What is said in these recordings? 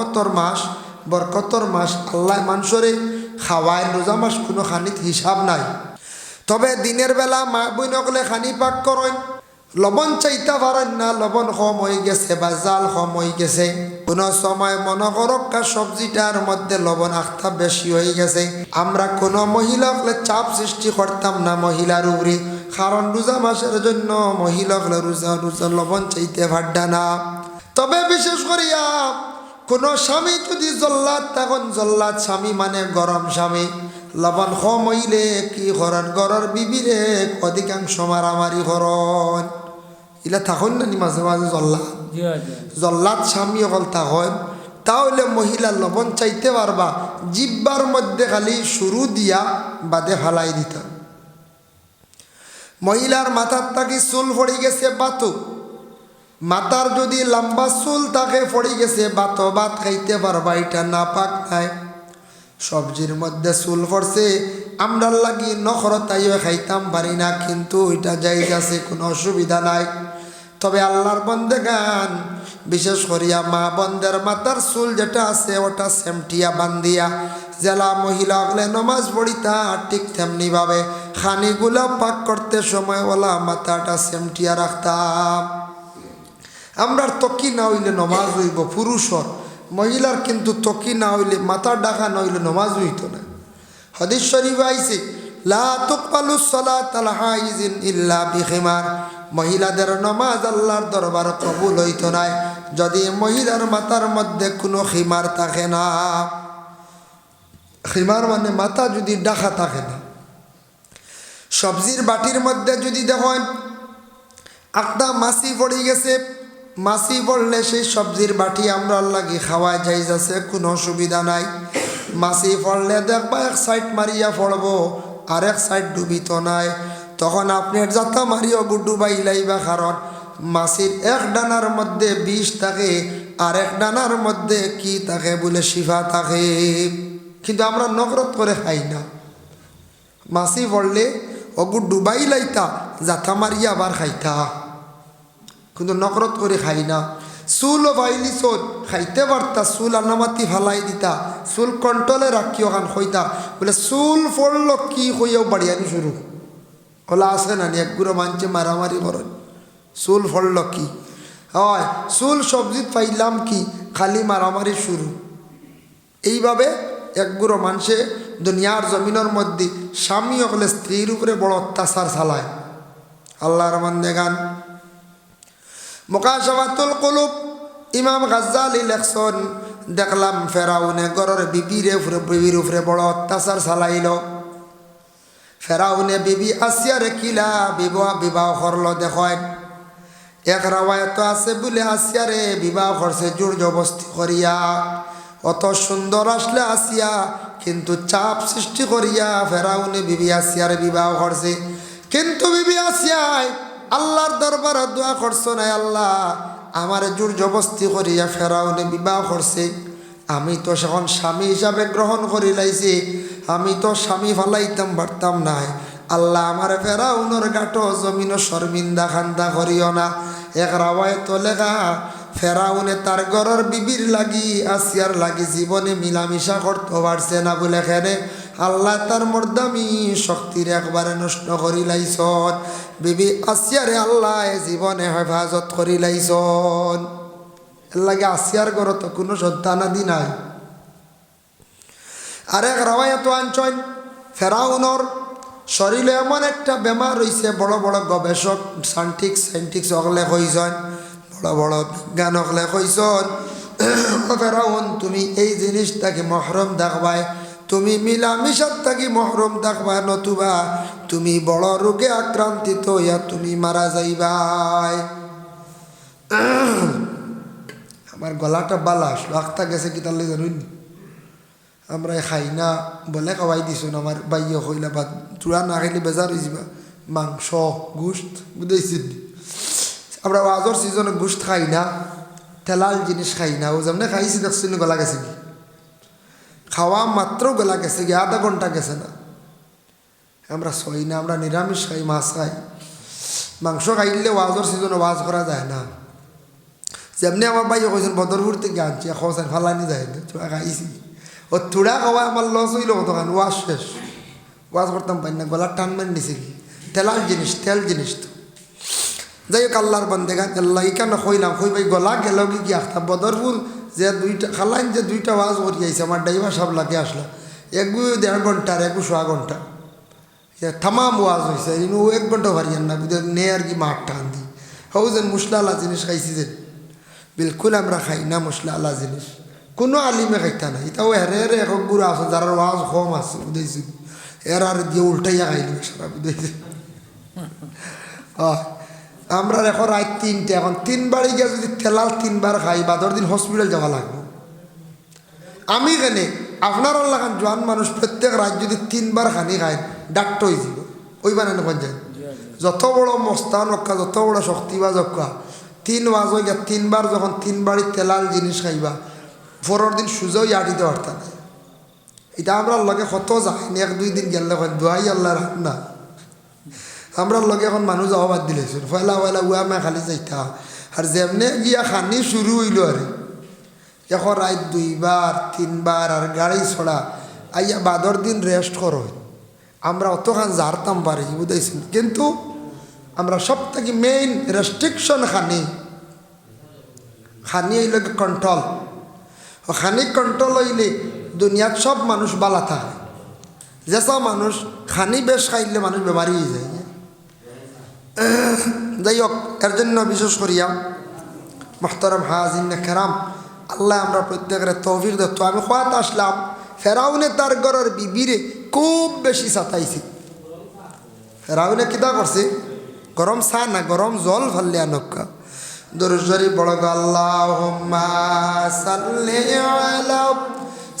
রহমতর মাস, বরকতর মাস আল্লাহ মানুষরে খাওয়ায় রোজা মাস কোনো খানিত হিসাব নাই। তবে দিনের বেলা মা বই নকলে খানি পাক করেন। লবণ চাইতে পারেন না, লবণ কম হয়ে গেছে বা জাল কম হয়ে গেছে। কোনো সময় মনে করক্কা সবজিটার মধ্যে লবণ আখতা বেশি হয়ে গেছে। আমরা কোনো মহিলাকে চাপ সৃষ্টি করতাম না মহিলার উপরে কারণ রোজা মাসের জন্য মহিলাকে রোজা রোজা লবণ চাইতে পারডা না। তবে বিশেষ করিয়া কোন স্বামী যদি জল্লাদ তখন জল্লাদ স্বামী মানে গরম স্বামী। লবণ হইলে কি করেন গরর বিবিরে অধিকাংশ মারামারি করন ইলা থাকুন না মাঝে মাঝে জল্লাদ? জল্লাদ স্বামী অকল থাকেন। তাহলে মহিলা লবণ চাইতে পারবা জিব্বার মধ্যে খালি শুরু দিয়া বাদে ফালাই দিতাম। মহিলার মাথার তাকি চুল পড়ে গেছে বাতু। মাথার যদি লম্বা চুল তাকে পড়ে গেছে বাত ভাত খাইতে পারবা, এটা না পাক নাই। সবজির মধ্যে চুল পড়ছে আমরা লাগি নখর তাইও খাইতাম পারি না, কিন্তু ওইটা যাই আছে, কোনো অসুবিধা নাই। তবে আল্লাহর বন্দে গান, বিশেষ করিয়া মা বন্দের মাথার চুল যেটা আছে, ওটা সেমটিয়া বান্দিয়া জেলা মহিলা হলে নমাজ পড়িতা ঠিক তেমনি ভাবে। খানিগুলা পাক করতে সময় ওলা মাথাটা সেমটিয়া রাখতাম। আমরার তকি না হইলে নমাজ হইব পুরুষর মহিলার কিন্তু তকি না হইলে মাথার ডাকা না হইলে নমাজ হইত না। হদিস শরীফ বিখিমার। মহিলাদের নমাজ আল্লাহর দরবার কবুল হইত নাই যদি মহিলার মাথার মধ্যে কোনো খিমার থাকে না। খিমার মানে মাথা যদি ডাকা থাকে না। সবজির বাটির মধ্যে যদি দেখেন একটা মাছি পড়ে গেছে মাছি পড়লে সেই সবজির বাটি আমরা লাগি খাওয়া যাই যাচ্ছে, কোনো অসুবিধা নাই। মাছি পড়লে দেখবা এক সাইড মারিয়া পড়ব, আর এক সাইড ডুবিত নাই। তখন আপনি যাতা মারিও ডুবাই লাইবা কারণ মাছির এক ডানার মধ্যে বিষ থাকে, আর এক ডানার মধ্যে কি থাকে বলে শিফা থাকে। কিন্তু আমরা নকরত করে খাই না। মাছি পড়লে অগু ডুবাই লাইতা জাথা মারিয়া আবার খাইতা। কিন্তু নকরত করে খাই না। চুল বাইলি চোল খাইতে পারতা, চুল আনামাতি ফালাই দিতা, চুল কন্ট্রোলে রাখিও খান হইতা বলে, চুল পড়ল কি হইয়াও বাড়িয়ানি শুরু হলা আছে নানি একগুড়ো মানছে মারামারি করেন চুল ফড়ল কি? হয়, চুল সবজিত পাইলাম কি? খালি মারামারি শুরু এইভাবে একগুড়ো মানুষে দুনিয়ার জমিনের মধ্যে স্বামী হলে স্ত্রীর উপরে বড় অত্যাচার চালায়। আল্লাহর মন্দে গান মোকাশাবাতুল কলুব। ইমাম গাজ্জালি লেখছন, দেখলাম ফেরাউনে গড়ের বিবিরে উপরে, বিবির উপরে বড় অত্যাচার চালাইল। ফেরাউনে বিবি আসিয়ারে কিলা বিবাহ বিবাহ করল দেখেন। এক রাওয়ায়ত আছে বলে আসিয়ারে বিবাহ করছে জোর জবস্তি করিয়া। অত সুন্দর আসলে আসিয়া, কিন্তু চাপ সৃষ্টি করিয়া ফেরাউনে বিবি আসিয়ারে বিবাহ করছে। কিন্তু বিবি আসিয়ায় আল্লাহর দরবারে দোয়া করছ নাই আল্লাহ? আমার জোর জবস্তি করিয়া ফেরাউনে বিবাহ করছে। আমি তো সেখন স্বামী হিসাবে গ্রহণ করি লাইছি। আমি তো স্বামী ফালাইতাম, পারতাম নাই। আল্লাহ আমার ফেরাউনের গাটো জমিন শর্মিন্দা খান্দা করিও না। এক রাওয়ায় তো লেখা, ফেরাউনে তার ঘরের বিবির লাগি, আসিয়ার লাগি জীবনে মিলামিশা করতে পারছে না বলে খেনে আল্লাহ তার মর্দামি শক্তির একবারে নষ্ট করি লাইছন। বিবি আসিয়ারে আল্লাহ জীবনে হেফাজত করি লাইছন। এর লাগে আসিয়ার ঘর তো কোনো সন্তানাদি নাই। আরেক রাওয়ায়ত আনছন ফেরাউনর শরীরে এমন একটা বেমার রয়েছে বড় বড় গবেষক সাইন্টিক সাইন্টিক সকলে কইছেন বড় বড় বিজ্ঞান সকলে কইছেন ফেরাউন, তুমি এই জিনিসটাকে মহরম দেখবাই তুমি মিলামিশার থাকি মহরম দেখবা, নতুবা তুমি বড় রোগে আক্রান্তিত হইয়া তুমি মারা যাইবাই আমার গলাটা বালা আসলো আখতা গেছে কি তাহলে জানুন আমরা খাই না বলে খাওয়াই দিছুন, আমার বাইয়ে হইলা বা চূড়া না খাইলে বেজার হয়ে যাবা মাংস, গুস্ত, বুঝাইছেন আমরা আজর সিজনে গুস্ত খাই না তেলাল জিনিস খাই না ও যেমন খাইছি দেখছেন গলা গেছে কি? খাওয়া মাত্র গলা গেছে কি আধা ঘণ্টা গেছে না। আমরা সই না, আমরা নিরামিষ খাই, মাছ খাই। মাংস খাইলে ওয়াজর সিজনে ওয়াজ করা যায় না। যেমনি আমার বাইয়ে কইছেন বদরপুর থেকে আনছি খোঁজেন ফালানি যায় চুড়া খাইছি। ও চুড়া খাওয়া আমার লস হইল কতখান ওয়াশ শেষ। ওয়াজ করতাম পাই না গলার টান মেন নিছে কি? তেলার জিনিস তেল জিনিস তো যাই হোক আল্লাহর বন্দেগা, আল্লাহ ইকান কইলাম কই ভাই গলা গেল কি কি আখতা বদরপুর যে দুইটা খালাইন যে দুইটা ওয়াজ আইছে আমার ড্রাইভার সব লাগে আসলা। একগু দেড় ঘণ্টার একগু সোয়া ঘণ্টা। থামাম ওয়াজ হয়েছে ইনু এক ঘণ্টা ভারিয়ান না বুঝে নে আর কি মাঠ টান দি। হও যেন আল্লাহ জিনিস খাইছি যে বিলকুল আমরা খাই না মশলা আল্লাহ জিনিস। কোনো আলিমে খাইতা না এটাও হেরে হেরে এক গুরু আছে যারা ওয়াজ কম আছে বুঝেছি এর আর দিয়ে উল্টাইয়া খাইলি সারা বুঝেছি আমরা এখন রাত তিনটে, এখন তিনবার গিয়ে যদি তেলাল তিনবার খাই বাদর দিন হসপিটাল যাওয়া লাগবে। আমি কেনে, আপনার লাগান জোয়ান মানুষ, প্রত্যেক রাত যদি তিনবার খানি খায় ডাক্তার হয়ে যাব ওই বানানো পঞ্চায়েত যত বড় মস্তান রক্ষা যত বড় শক্তিবাজ রক্ষা তিন ওয়াজ হয়ে তিনবার যখন তিনবারই তেলাল জিনিস খাইবা পরের দিন সুযোগ আটিতে পারতাম না এটা আমরা লগে কত যাইনি এক দুই দিন গেলে দোয়াই আল্লাহ রান্না আমরা লগে এখন মানুষ যাওয়া বাদ দিলেছিল ফয়লা ফয়লা উয়া মা খালি চাইতা আর যেমনে গিয়া খানি শুরু হইল আর। এখন রাত দুইবার, তিনবার আর গাড়ি ছড়া। আইয়া বাদর দিন রেস্ট করো। আমরা অতখান জারতাম পারি বুঝাইছেন কিন্তু আমরা সব থেকে মেইন রেস্ট্রিকশন খানি। খানি হইল কন্ট্রোল খানি কন্ট্রোল হইলে দুনিয়াত সব মানুষ বালা থাকে। যেসব মানুষ, খানি বেশ খাইলে মানুষ বেমারি হয়ে যায়। যাই হোক এর জন্য বিশেষ করিয়া মোহতরম হাজিন খেরাম আল্লাহ আমরা প্রত্যেকের তৌফিক দত্ত আমি খোয়াত আসলাম ফেরাউনে তার ঘরের বিবিরে খুব বেশি সাতাইছে ফেরাউনে কিতা করছে গরম চা না গরম জল ফাললে আনক্কা দরজরি বড় আল্লাহ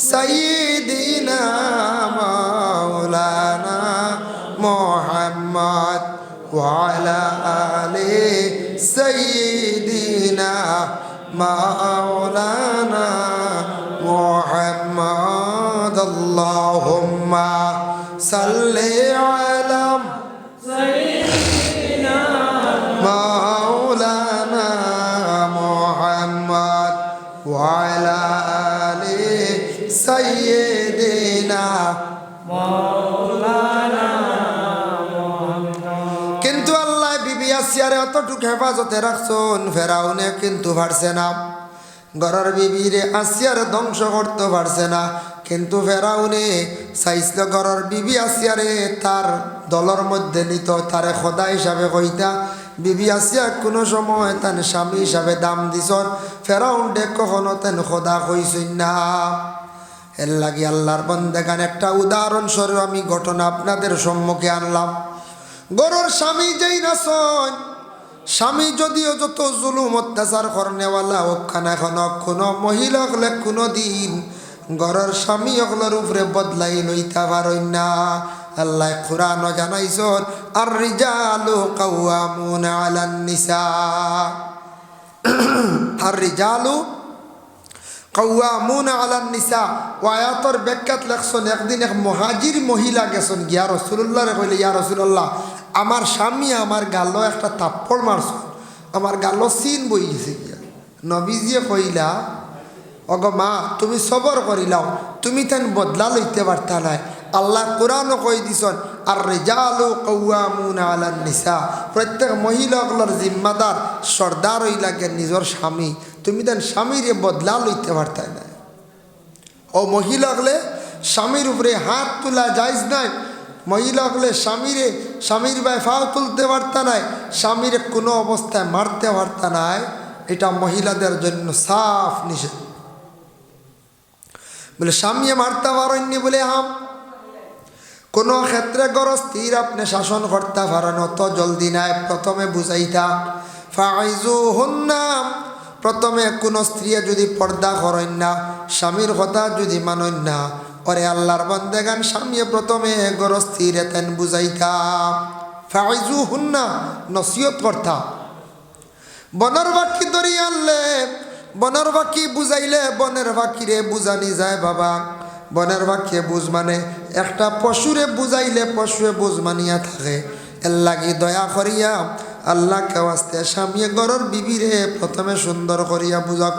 سيدنا مولانا محمد وعلى آله سيدنا مولانا محمد. اللهم صل على হেফাজতে রাখছন, ফেরাউনে কিন্তু পারছে না। ঘরের বিবিরে আসিয়ার ধ্বংস করতে পারছে না। কিন্তু ফেরাউনে চাইছিল ঘরের বিবি আসিয়ারে তার দলের মধ্যে নিত, তারে খোদা হিসাবে কইতা, বিবি আসিয়া কোনো সময় তান স্বামী হিসাবে দাম দিছন ফেরাউন ডে কখনো তেন খোদা কইসই না। এর লাগি আল্লাহর বন্দেগান একটা উদাহরণস্বরূপ আমি ঘটনা আপনাদের সম্মুখে আনলাম। গরুর স্বামী যেই নাচন স্বামী যদিও যত জুলুম অত্যাচার করনেওয়ালা খানা এখন কোনো মহিলা হলে কোনো দিন ঘরের স্বামী অগলোর উপরে বদলাই লইতে পারই না। আল্লাহ কোরআন জানাইছর আর রিজালু কাওয়ামুন আলান নিসা। আর রিজালু কৌয়ামুন আলান নিসা। ওয়ায়াতর ব্যাখ্যাত লেখছন একদিন এক মহাজির মহিলা গেছন গিয়া রসুল্লাহ রে কইলে, ইয়া রসুল্লাহ আমার স্বামী আমার গাল একটা তাপ্পড় মারছ আমার গাল চিন বই গেছে গিয়া। নবীজিয়ে কইলা, অগ মা, তুমি সবর করিলাও তুমি তেন বদলা লইতে পারতা নাই। আল্লাহ কোরআনও কই দিছন আর রেজালু কৌয়ামুন আলান নিসা। প্রত্যেক মহিলাগুলোর জিম্মাদার সর্দার হই লাগে নিজের স্বামী। তুমি দেন স্বামীরে বদলা লইতে পারতাই না। ও মহিলা হলে স্বামীর উপরে হাত তোলা যাইজ নাই। মহিলা হলে স্বামীরে, স্বামীর বাই ফাও তুলতে পারতা নাই, স্বামীরে কোনো অবস্থায় মারতে পারতা নাই। এটা মহিলাদের জন্য সাফ নিষেধ। বলে স্বামী মারতে পারেননি বলে হাম। কোনো ক্ষেত্রে গরস্থির আপনি শাসন করতে পারেন অত জলদি নাই, প্রথমে বুঝাইতা ফাইজু হন্নাম প্রথমে কোনো স্ত্রী যদি পর্দা করেন না, স্বামীর কথা যদি মানেন না, ওরে আল্লাহর বন্দেগান স্বামী প্রথমে গরস্থির এতেন বুঝাইতা। ফাইজু হুন্না নসিয়ত করতা। বনের বাকি ধরি আনলে, বনের বাকি বুঝাইলে, বনের বাকিরে বুঝানি যায় বাবা। বনের বাক্যে বুঝ মানে একটা পশুরে বুঝাইলে পশুরে বুঝ মানিয়া থাকে। এর লাগি দয়া করিয়া আল্লাহ কেওয়াস্তে স্বামী গরর বিবিরে প্রথমে সুন্দর করিয়া বুঝা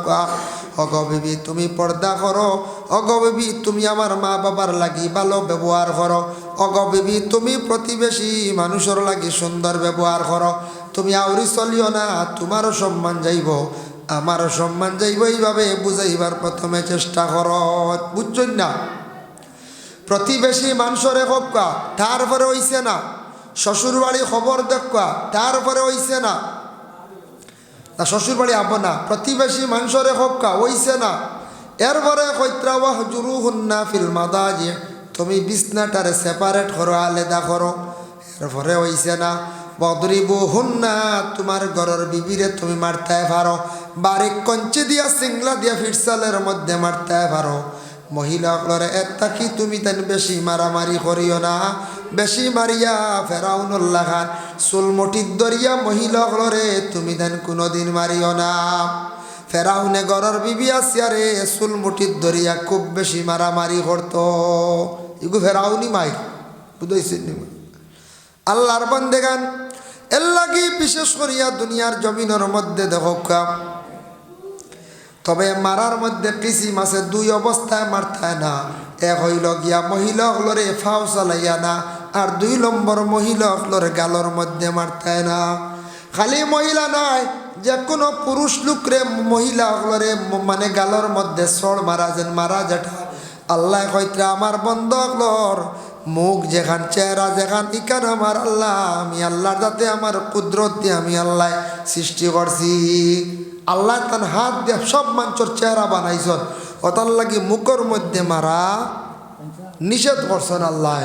অগ বিবি, তুমি পর্দা করো, অগ বিবি, তুমি আমার মা বাবার লাগি ভালো ব্যবহার করো, অগ বিবি, তুমি প্রতিবেশী মানুষের লাগি সুন্দর ব্যবহার করো, তুমি আউরি চলিও না, তোমারও সম্মান যাইব, আমারও সম্মান যাইব, এইভাবে বুঝাইবার প্রথমে চেষ্টা করো, বুঝছেন না? প্রতিবেশী মানুষরে হকা তারপরে হইছে না। শ্বশুর বাড়ি খবর দেখা তারপরে হইছে না। না শ্বশুর বাড়ি আব না, প্রতিবেশী মানুষরে হকা হইছে না। এরপরে কৈত্রাওয়াহ জুরু হুন্না ফিল মাদাজি, তুমি বিছনাটারে সেপারেট করো, আলাদা করো। এরপরে হইছে না, বদরিবু হুন্না, তোমার ঘরের বিবিরে তুমি মারতে পারো। বারিক কঞ্চি দিয়া, সিংলা দিয়া ফিটসালের মধ্যে মারতে পারো। মহিলাগুলোর একটা কি তুমি তেন বেশি মারামারি করিও না? বেশি মারিয়া ফেরাউনুল্লাহ খান চুলমটির দরিয়া মহিলাগুলোরে তুমি তেন কোনোদিন মারিও না। ফেরাউনে গরর বিবি আসিয়ারে চুলমুটির দরিয়া খুব বেশি মারামারি করতো। ইগু ফেরাউনি মাই বুঝাইছেন আল্লাহর বন্দে গান এর লাগি বিশেষ করিয়া দুনিয়ার জমিনের মধ্যে দেখো তবে মারার মধ্যে কিসিম আছে দুই অবস্থায় মারতায় না। এক হইল গিয়া মহিলা হলরে ফাও চালাইয়া না আর দুই নম্বর মহিলা হলরে গালর মধ্যে মারতায় না। খালি মহিলা নয় যে কোনো পুরুষ লোকরে মহিলা হলরে মানে গালর মধ্যে সর মারা যেন মারা যেটা। আল্লাহ কইত্রা, আমার বন্ধ হলর, মুখ যেখান চেহারা যেখান, ইকান আমার আল্লাহ, আমি আল্লাহর যাতে আমার কুদরত দিয়ে আমি আল্লাহ সৃষ্টি করছি। আল্লাহ তার হাত দিয়ে সব মানুষের চেহারা বানাইছন। ওটার লাগি মুখর মধ্যে মারা নিষেধ করছেন আল্লাহ।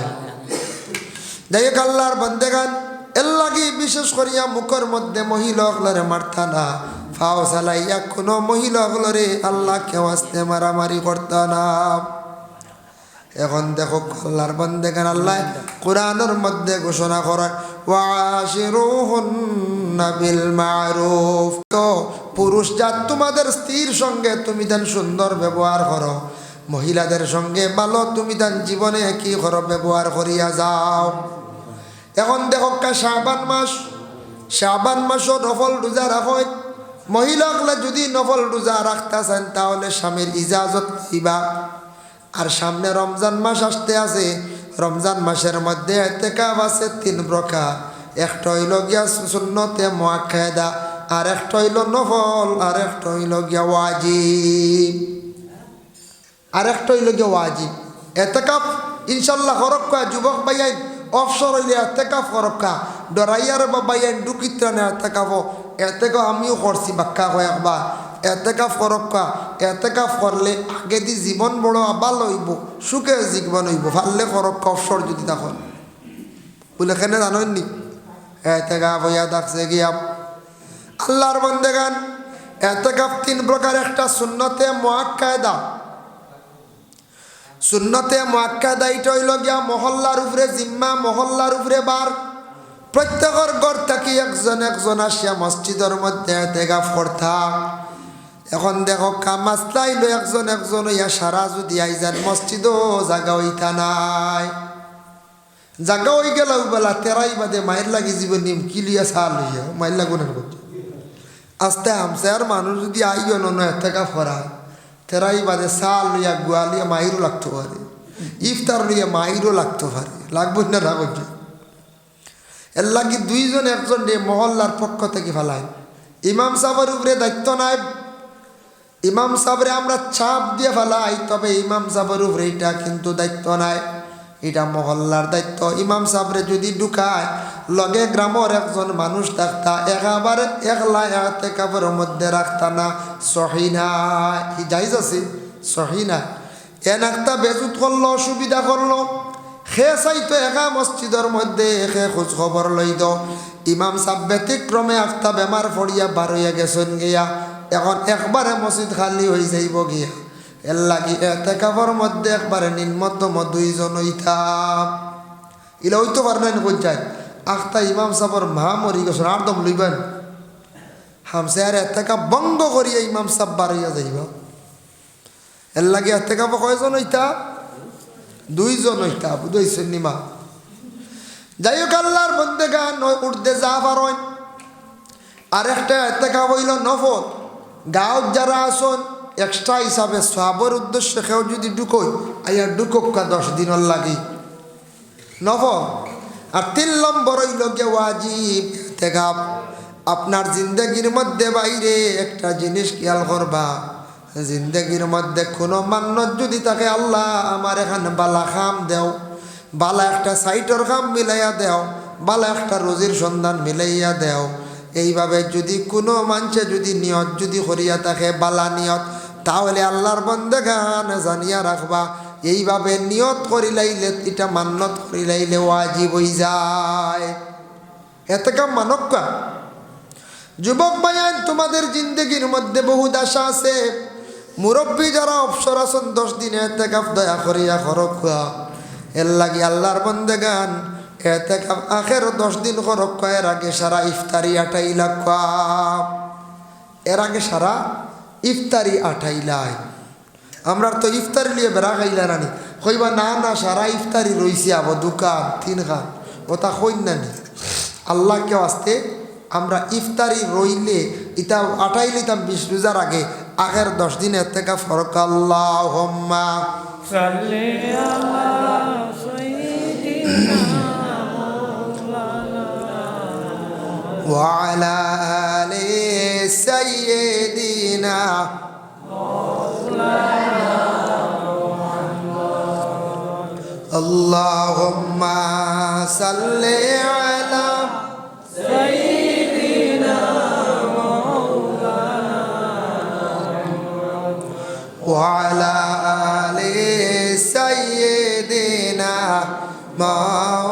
যাই হোক আল্লাহর বন্দেগান এর বিশেষ করিয়া মুখর মধ্যে মহিলা হলরে মারতা না। ফাও চালাইয়া কোনো মহিলা হলরে আল্লাহ কেউ আসতে মারামারি করতা না। এখন দেখো আল্লাহর বন্দেগান আল্লাহ কোরআনের মধ্যে ঘোষণা করে পুরুষ জাত তোমাদের স্ত্রীর সঙ্গে তুমি দেন সুন্দর ব্যবহার করো। মহিলাদের সঙ্গে ভালো তুমি দেন জীবনে কি করো ব্যবহার করিয়া যাও? এখন দেখো কা শাবান মাস, শাবান মাসও নফল রোজা রাখো মহিলাগুলা যদি নফল রোজা রাখতে চান তাহলে স্বামীর ইজাজত দিবা আর সামনে রমজান মাস আসতে আছে, রমজান মাসের মধ্যে এতেকাব আছে তিন প্রকার। একটা হইল গিয়া সুন্নতে মোয়াক্ষেদা আর একটা হইল নফল, আর একটা হইল গিয়া ওয়াজিব। আর একটা হইল গিয়া ওয়াজিব এতেকাপ, ইনশাল্লাহ হরক্কা যুবক বাইয়াইন অফসর হইলে এতেকাপ হরক্কা ডরাইয়ার বা বাইয়াইন ডুকিত্রানে এতেকাপ এতেকাপ আমিও করছি বাক্কা কয়েকবার এতেকাফ করক্কা এতেকাফ করলে আগে দি জীবন বড় আবার লইব সুখে জীবন হইব, ফাললে করক্কা অফসর যদি তখন বলে কেনে জানেননি এতেকাফ হইয়া থাকছে গিয়া আল্লাহর বন্দেগান এতেকাফ তিন প্রকার, একটা শূন্যতে মহাকায়দা শূন্যতে মহাকায়দা এটা হইল গিয়া মহল্লার উপরে জিম্মা মহল্লার উপরে বার প্রত্যেকের ঘর থাকি একজন একজন আসিয়া মসজিদের মধ্যে এতেকাফ করতাম এখন দেখো কামাস্তাইল একজন একজন ইয়া সারা যদি আইজান মসজিদও জাগা হইতা নাই। জাগা হই গেল বেলা তেরাই বাদে মায়ের লাগি জীবন নিম কিলিয়া সাল হইয়া মায়ের করছে আস্তে আমসে আর মানুষ যদি আইও নন এতেকা ফরা তেরাই বাদে সাল লইয়া গোয়ালিয়া মাইরও লাগতে পারে ইফতার লইয়া মাইরও লাগতে পারে লাগবো না লাগবে এর লাগি দুইজন একজন দিয়ে মহল্লার পক্ষ থেকে ফেলায় ইমাম সাহেবের উপরে দায়িত্ব নাই ইমাম সাহেবরে আমরা চাপ দিয়ে ফেলাই তবে ইমাম সাহেবের উপরে এটা কিন্তু দায়িত্ব নাই এটা মহল্লার দায়িত্ব। ইমাম সাবরে যদি ঢুকায়, লগে গ্রামের একজন মানুষ থাকতা একেবারে একলা এতে কাপড়ের মধ্যে রাখতা না। সহি নাই। যাইজ আছে? সহি না এন একটা বেজুত করল অসুবিধা করল। সে চাইতো একা মসজিদের মধ্যে সে খোঁজ খবর লইত। ইমাম সাহ ব্যতিক্রমে একটা বেমার পড়িয়া বার হইয়া গেছেন গিয়া। এখন একবারে মসজিদ খালি হয়ে যাইব গিয়া। এর লাগি এতে কাপড় মধ্যে একবারে নিম্নতম দুইজন হইতাম। ইলা হইতে পারে না কই যায় আখতা ইমাম সাহর মা মরি গেছেন আর দম লইবেন। হামসে আর এতে কাপ বঙ্গ করিয়া ইমাম সাহ হইয়া যাইব। এর লাগে এতে কাপ কয়জন হইতা? দুইজন হইতা, বুঝাইছেন নিমা যাই হোক আল্লাহর মধ্যে গান উঠতে যা পারেন আর একটা এতেকা হইল নফল। গাঁৱত যারা আসন এক্সট্রা হিসাবে সবের উদ্দেশ্যে কেউ যদি ঢুকোই আইয়া ঢুকক দশ দিনের লাগি। নব, আর তিন নম্বর হইল গে ওয়াজিব এতেকাপ আপনার জিন্দগির মধ্যে বাইরে একটা জিনিস খেয়াল করবা। জিন্দগির মধ্যে কোনো মান্যত যদি তাকে আল্লাহ আমার এখানে বালা খাম দেও। বালা একটা সাইটর খাম মিলাইয়া দেও। বালা একটা রোজির সন্ধান মিলাইয়া দেও। এইভাবে যদি কোনো মানুষে যদি নিয়ত যদি করিয়া থাকে, বালা নিয়ত তাহলে আল্লাহর বন্দে গান জানিয়া রাখবা। এইভাবে নিয়ত করিলাইলে, এটা মান্যত করিলাইলে ওয়াজিব হই যায়। এতে কাম মানক্কা যুবক ভাইয়ান, তোমাদের জিন্দগির মধ্যে বহু আশা আছে। মুরব্বী যারা অবসর আছেন, দশ দিনে এতে কাপ দয়া করিয়া খরক এর লাগি আল্লাহর বন্দে গান এতে কাপ আখের দশ দিন খরক এর আগে সারা ইফতারি আটাই লাখ এর আগে সারা ইফতারি আঠাইলাই। আমরা তো ইফতারি লিয়ে বেড়া খাইলা রানি। কইবা, না না, সারা ইফতারি রইছে আবো দোকান তিন খান ওটা কইন নানি আল্লাহকে আসতে, আমরা ইফতারি রইলে, ইতা আঠাই লিতাম বিশ রোজার আগে, আগের দশ দিনের থেকে ফরক। আল্লাহ وعلى آل سيدنا اللهم صل على وعلى آل سيدنا مولانا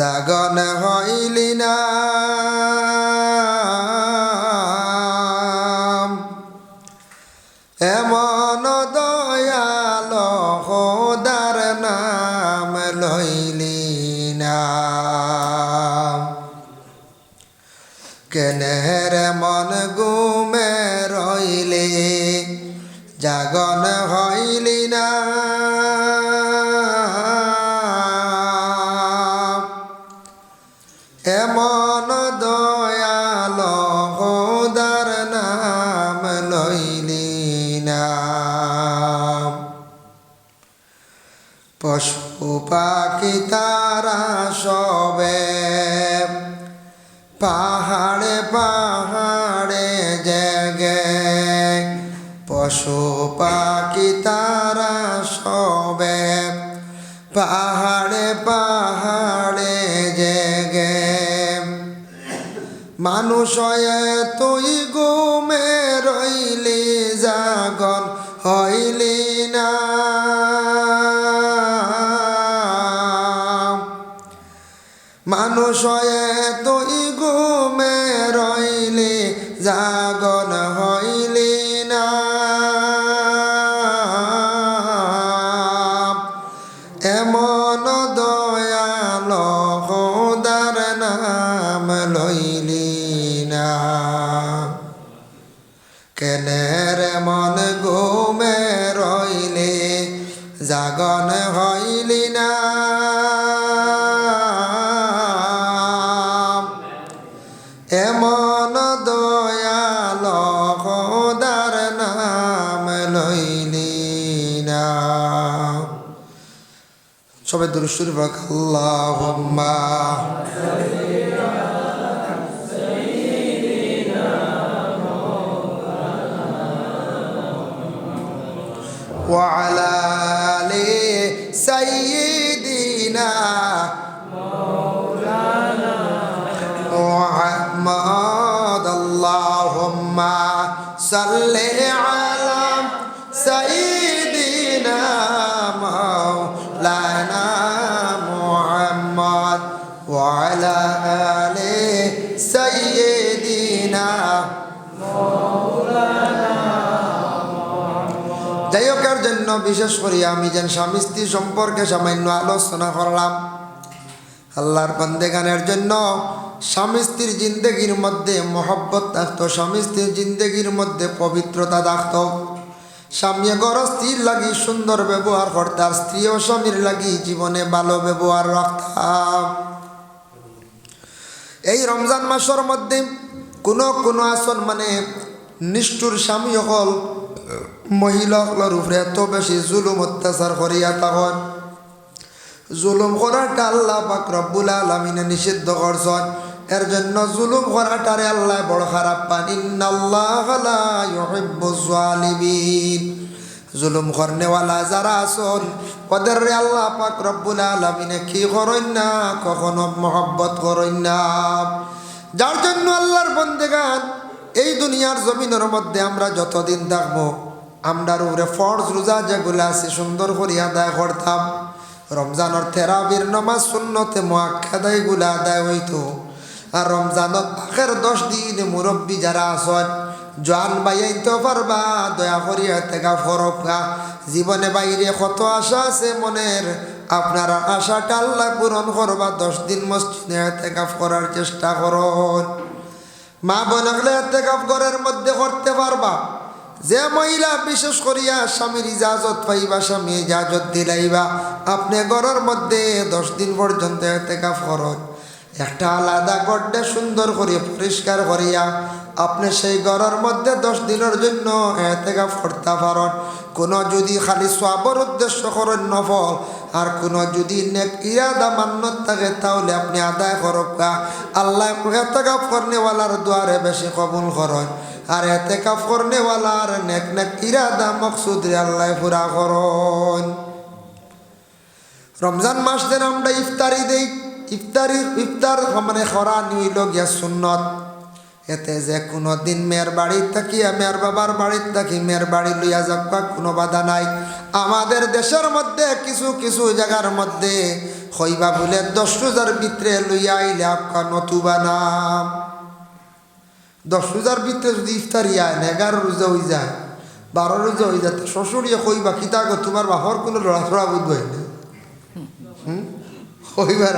জাগন হইলি না। রইলি درود شریف اللهم. وعلى آل سيدنا مولانا محمد اللهم صل على জন্য বিশেষ করে, আমি যেন স্বামী স্ত্রী সম্পর্কে সামান্য আলোচনা করলাম। আল্লাহর বন্দেগানের জন্য স্বামী স্ত্রীর জিন্দগির মধ্যে মহব্বত থাকতো, স্বামী স্ত্রীর জিন্দগির মধ্যে পবিত্রতা থাকতো। স্বামী গর স্ত্রীর লাগি, সুন্দর ব্যবহার করতাম, স্ত্রী ও স্বামীর লাগি জীবনে ভালো ব্যবহার রাখতাম। এই রমজান মাসের মধ্যে কোনো কোনো আসন মানে নিষ্ঠুর স্বামী অকল মহিলাসকলের উপরে এত বেশি জুলুম অত্যাচার করিয়া তখন। জুলুম করাটা আল্লাহ পাক রব্বুল আলমিনে নিষিদ্ধ করছেন। এর জন্য জুলুম করাটারে আল্লাহ বড় খারাপ পান। ইন্নাল্লাহ লা ইউহিব্বুজ জুলুম করনেওয়ালা যারা আসন ওদের রে আল্লাহ পাক রব্বুল আলমিনে কি করেন না, কখনো মহব্বত করেন না। যার জন্য আল্লাহর বন্দেগান, এই দুনিয়ার জমিনের মধ্যে আমরা যতদিন থাকব আমরার উপরে ফর্জ রোজা যেগুলো আছে সুন্দর করিয়া আদায় করতাম। রমজানের থেরাবির নমাজ শূন্যতে মোয়াক্ষাদাই গুলা আদায় হইতো। আর রমজানত আখের দশ দিন মুরব্বী যারা আসন জোয়ান বাইয়াইতে পারবা, দয়া করিয়া থেকে ফরকা জীবনে বাইরে কত আশা আছে মনের, আপনার আশাটা আল্লাহ পূরণ করবা, দশ দিন মসজিদে থেকে করার চেষ্টা করুন। মা বোনকলে এতেকাফ ঘরের মধ্যে করতে পারবা। যে মহিলা বিশেষ করিয়া স্বামীর ইজাজত পাইবা, স্বামী ইজাজত দিলাইবা, আপনি ঘরের মধ্যে দশ দিন পর্যন্ত এতেকাফ করুন একটা আলাদা গড্ডে সুন্দর করিয়া, পরিষ্কার করিয়া, আপনি সেই ঘরের মধ্যে দশ দিনের জন্য এতেকাফ করতে পারেন কোনো যদি খালি সবর উদ্দেশ্য করেন নফল, আর কোনো যদি নেক ইরাদা মান্যত থাকে, তাহলে আপনি আদায় করকা আল্লাহ এতেকাফ করনেওয়ালার দুয়ারে বেশি কবুল করেন। আর এতেকাফ করনেওয়ালার নেক নেক ইরাদা মকসুদ রে আল্লাহ পুরা করন রমজান মাস দিন আমরা ইফতারি দেই, ইফতারি, ইফতার মানে খরা নিইল গিয়া সুন্নত। এতে যে কোনো দিন মেয়ের বাড়ির থাকি, মেয়ের বাবার বাড়ির থাকি, মেয়ের বাড়ি লইয়া যাক কোনো বাধা নাই। আমাদের দেশের মধ্যে, কিছু কিছু জায়গার মধ্যে, হইবা বলে দশ রোজার ভিতরে লইয়া আইলে আপকা নতুবা নাম। দশ রোজার ভিতরে যদি ইফতারি আয় না এগারো রোজা হয়ে যায়, বারো রোজা হয়ে যায় শ্বশুরিয়ে কইবা কিতা গো তোমার বাহর কোনো লড়াফড়া বুঝবই না? হুম? কইবার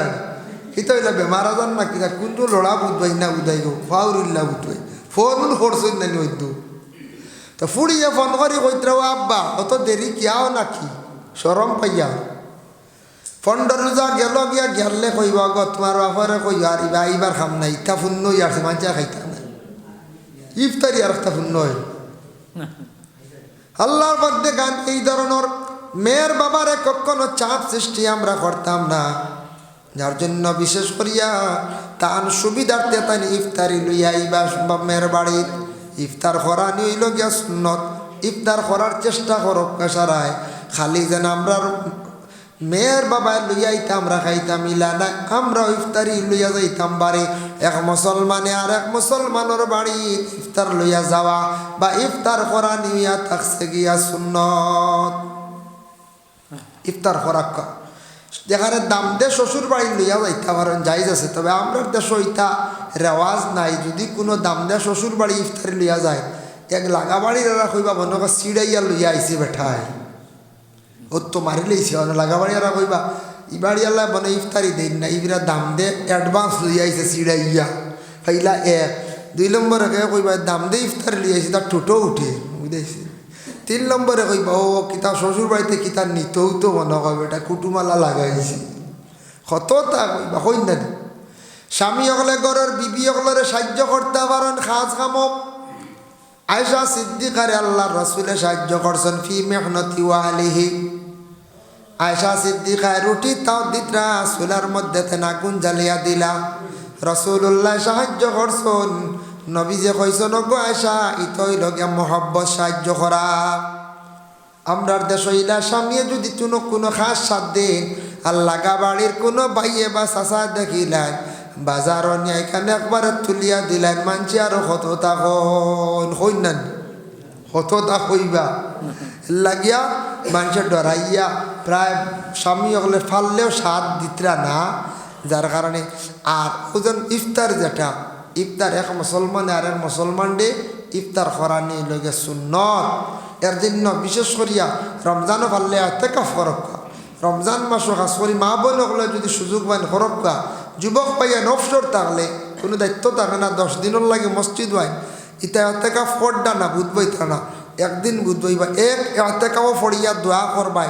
কিতা হইলা বেমার আজান না কিতা কোনটো লড়া বুঝবাই না বুঝাই গো। ফাউরিল্লা বুঝবাই ফোন করছই না হইতো তো। ফুড়িয়ে ফোন করি কইত্রাও আব্বা, অত দেরি কিয়াও নাকি সরম পাইয়া। ফন্ডর রোজা গেল গিয়া গেলে কইবা গো, তোমার বাপরে কইবা, আর ইবা এইবার খাম না ইটা শূন্য ইয়ার মাঝে খাইতা। ইফতারি আর একটা হয়। আল্লাহর মধ্যে গান এই ধরনের, মেয়ের বাবারে কখনো চাপ সৃষ্টি আমরা করতাম না। যার জন্য বিশেষ করিয়া তান সুবিধার্থে তান ইফতারি লইয়া ইবা মেয়ের বাড়ির। ইফতার করা নিইল গিয়া সুন্নত। ইফতার করার চেষ্টা করক সারায় খালি যেন আমরা মেয়ের বাবা লইয়া আইতাম আমরা খাইতাম ইলা না, আমরা ইফতারি লইয়া যাইতাম বাড়ি। এক মুসলমানে আর এক মুসলমানের বাড়ি ইফতার লইয়া যাওয়া বা ইফতার করা নিয়া থাকছে গিয়া সুন্নত। ইফতার খরাক যেখানে দাম দে শ্বশুর বাড়ি লইয়া যাইতে পারেন যাইজ আছে, তবে আমরা দেশ ইটা রেওয়াজ নাই। যদি কোনো দাম দে শ্বশুর বাড়ি ইফতারি লইয়া যায়, এক লাগা বাড়ির এরা কইবা, মনে কর সিঁড়াইয়া লইয়া আইসি বেঠায়। ও তো মারি লইছে অনেক লাগা বাড়ি এরা কইবা, ইবাড়ি আল্লাহ মানে ইফতারি দেন না, ইবিরা দাম দে অ্যাডভান্স লইয়া আইসে সিঁড়াইয়া ফাইলা এক দুই নম্বরে কে কইবা, দাম দে ইফতারি লইয়া আইসি তার টোটো উঠে। বুঝাইছে তিন নম্বরে কইবা, ও, কিতা শ্বশুর বাড়িতে কিতা নিতেও তো মনে করবে এটা কুটুমালা লাগাইছি কত তা কইবা কই না স্বামী সকলে ঘরের, বিবি সকলের সাহায্য করতে পারেন, খাজ কামক আয়সা সিদ্দিকারে আল্লাহ রসুলে সাহায্য করছেন, ফি মেহনতি ওয়ালিহি আয়সা সিদ্দিকায় রুটি তাও দিতরা, চুলার মধ্যে গুণ জ্বালিয়া দিলা। রসুল্লাহ সাহায্য করছেন। নবী যে কইসন গো আয়সা ইতই লগে মহব্বত সাহায্য করা। আমরার দেশ ইলা স্বামীয়ে যদি কোনো কোনো খাস সাত দিন আর লাগা বাড়ির কোনো বাইয়ে বা চাষা দেখিলেন বাজার নিয়ে এখানে একবারে তুলিয়া দিলেন, মানছি আরও কত তখন হইনান কতটা কইবা লাগিয়া মানুষের ডরাইয়া প্রায় স্বামী হলে ফাললেও স্বাদ দিতরা না, যার কারণে আর ওজন ইফতার যেটা, ইফতার এক মুসলমান আর এক মুসলমান ডে ইফতার করানি লগে সুন্নত। এর জন্য বিশেষ করিয়া রমজানও পারলে এতেকা ফরক্কা রমজান মাসও খাস করি, মা বোন হলে যদি সুযোগ পান ফরক্কা যুবক পাইয়া নফসর থাকলে কোনো দায়িত্ব থাকে না, দশ দিনের লাগে মসজিদ হয় ইতা এতেকা ফড্ডা না, বুধবই না। একদিন বুঝবইবা এক এতে কাও ফড়িয়া দোয়া করবাই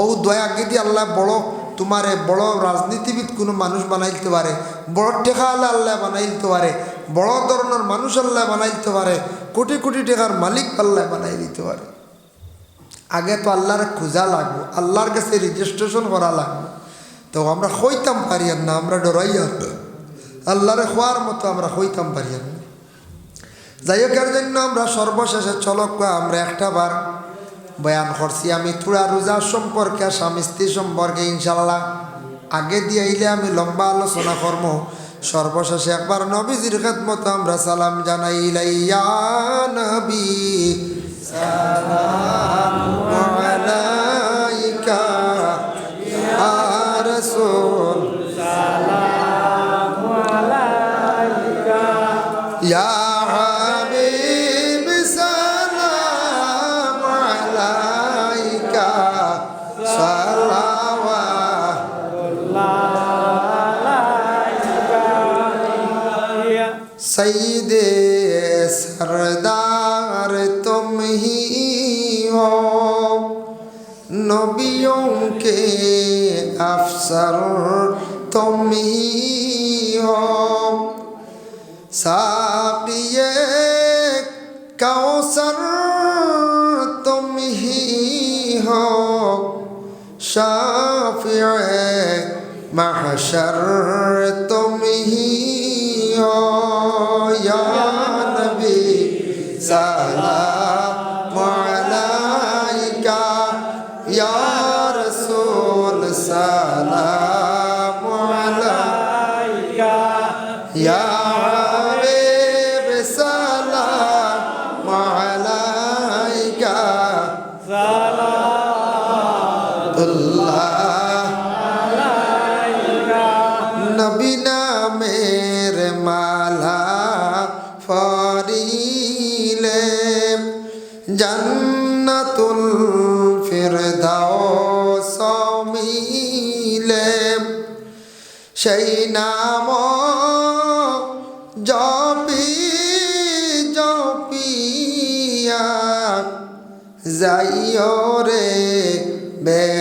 ও দোয়া আগে দিয়ে আল্লাহ বড় তোমারে বড় রাজনীতিবিদ কোনো মানুষ বানাইতে পারে বড় টেকা আল্লাহ আল্লাহ বানাইতে পারে বড় ধরনের মানুষ আল্লাহ বানাইতে পারে কোটি কোটি টাকার মালিক আল্লাহ বানাই দিতে পারে আগে তো আল্লাহর খোঁজা লাগবো আল্লাহর কাছে রেজিস্ট্রেশন করা লাগবো। তো আমরা হইতাম পারি না, আমরা ডরাইয়া আল্লাহরে খোয়ার মতো আমরা হইতাম পারি না। যাই হোক এর জন্য আমরা সর্বশেষে চলক আমরা একটা বার বয়ান করছি। আমি থুড়া রোজা সম্পর্কে, স্বামী স্ত্রী সম্পর্কে ইনশাল্লাহ আগে দিয়ে আইলে আমি লম্বা আলোচনা করব। সর্বশেষে একবার নবীজির খেদমতো আমরা সালাম জানাই, ইলাইয়া নবী, সালাম ইয়া सईद सरदार तुम ही हो नबियों के अफसर तुम ही हो साकिए कौसर तुम ही हो शाफिए महशर ফরিলে জান্নাতুল ফিরদাউস মিলে সেই নাম জপি জপিয়া যাইও রে বেড়া